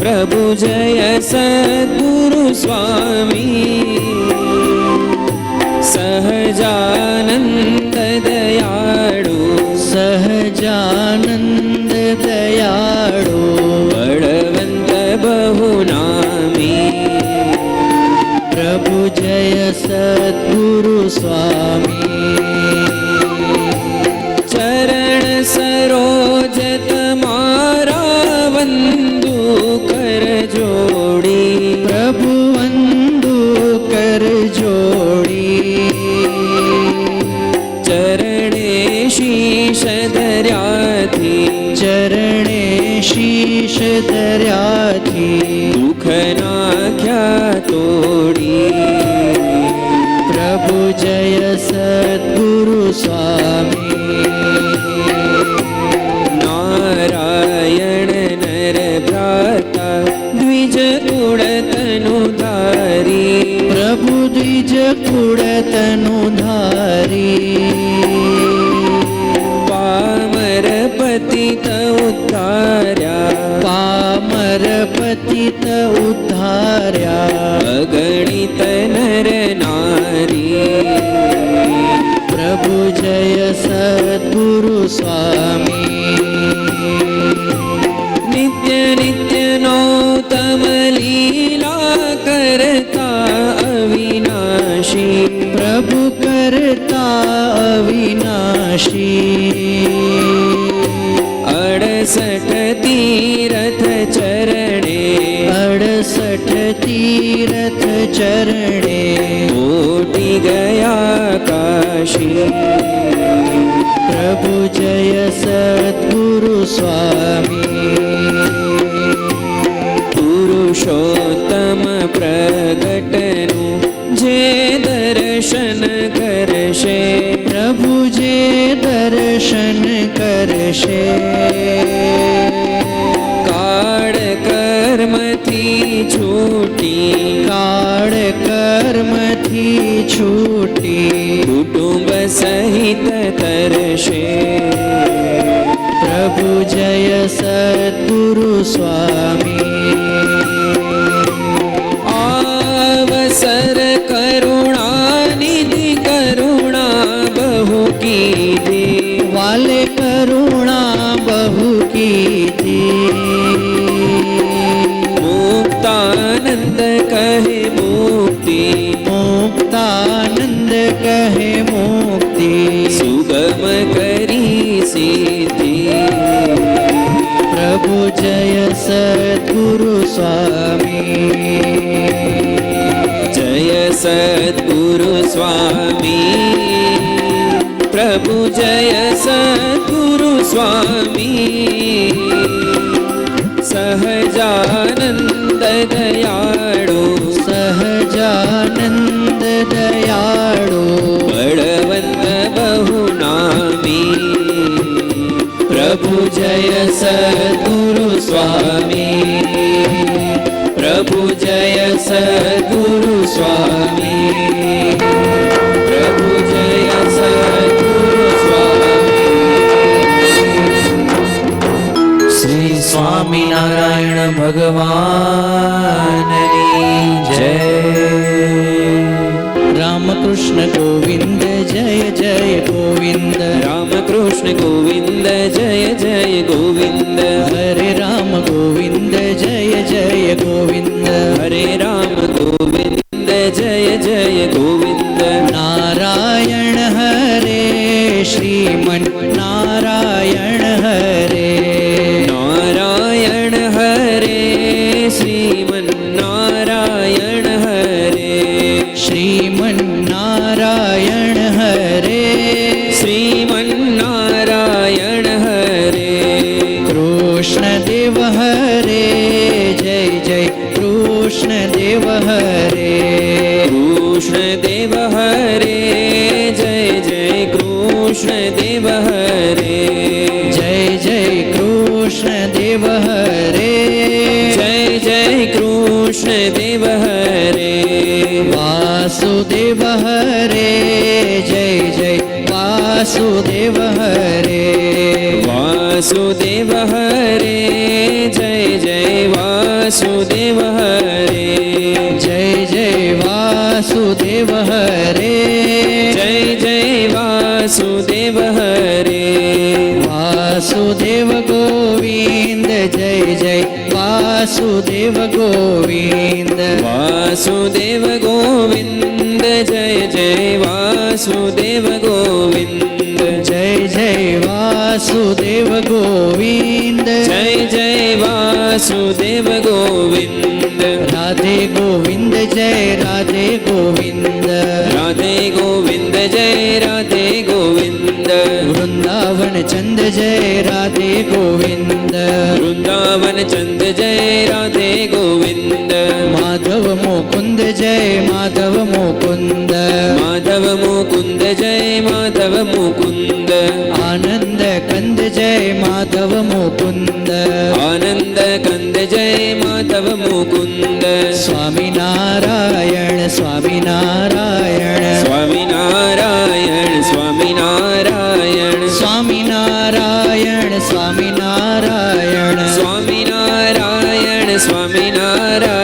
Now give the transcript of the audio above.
प्रभु जय सद्गुरु स्वामी। सहजानन्द दयाळु सहजानन्द ीष दरा चरणे शीर्ष दर्याख तोडी प्रभु जय सद्गुरु स्वामी। नारायण नर भ्राता द्विज द्विजपुडतनुधारी प्रभु द्विज द्विजपुरतनु स्वामी नित्य नित्य नौतमलीला करता अविनाशी। प्रभु करता अविनाशी। अड़सठ तीरथ चरणे। अड़सठ तीरथ चरणे। कोटि गया काशी। प्रभु जय सद्गुरु स्वामी। पुरुषोत्तम प्रगटनु जे दर्शन करशे। प्रभु जे दर्शन करशे। काड कर्मथी छूटी। काड कर्मथी छूटी। સહિત તરશે પ્રભુ જય સદગુરુ સ્વામી सद्गुरु स्वामी। जय सद्गुरु स्वामी। प्रभु जय सद्गुरु स्वामी। सहजानन्द सहजानंद दयाड़ो दयाळो बहु नामी प्रभु जय सद्गुरु स्वामी। प्रभु जय सदगुरु स्वामी। प्रभु जय सदगुरु स्वामी। श्री स्वामी नारायण भगवान जय। रामकृष्ण गोविंद जय जय गोविंद। रामकृष्ण गोविंद जय जय गोविंद। गोविंद जय जय गोविंद। हरे राम गोविंद जय जय गोविंद। नारायण हरे श्रीमन नारायण हरे। नारायण हरे श्रीमन् नारायण हरे। श्रीमन् नारायण कृष्ण देव हरे जय जय कृष्ण देव हरे। जय जय कृष्ण देव हरे। जय जय कृष्ण देव हरे। वासुदेव हरे जय जय वासुदेव हरे। वासुदेव हरे जय जय वासुदेव वासुदेव हरे जय जय वासुदेव हरे। वासुदेव गोविंद जय जय वासुदेव गोविंद। वासुदेव गोविंद जय जय वासुदेव गोविन्द जय वासुदेव गोविंद जय जय वासुदेव गोविन्द राधे गोविंद जय राधे गोविंद राधे गोविन्द जय राधे गोविन्द वृंदावन चंद जय राधे गोविंद वृन्दावन चन्द जय राधे गोविन्द माधव मुकुंद जय माधव मुकुंद माधव मुकुन्द जय माधव मुकुन्द आनंद कंद जय माधव मुकुंद आनन्द कन्द जय माधव मुकुन्द स्वामी नारायण स्वामी नारायण स्वामी नारायण स्वामी नारायण स्वामी नारायण स्वामी नारायण स्वामी नारायण स्वामी नारायण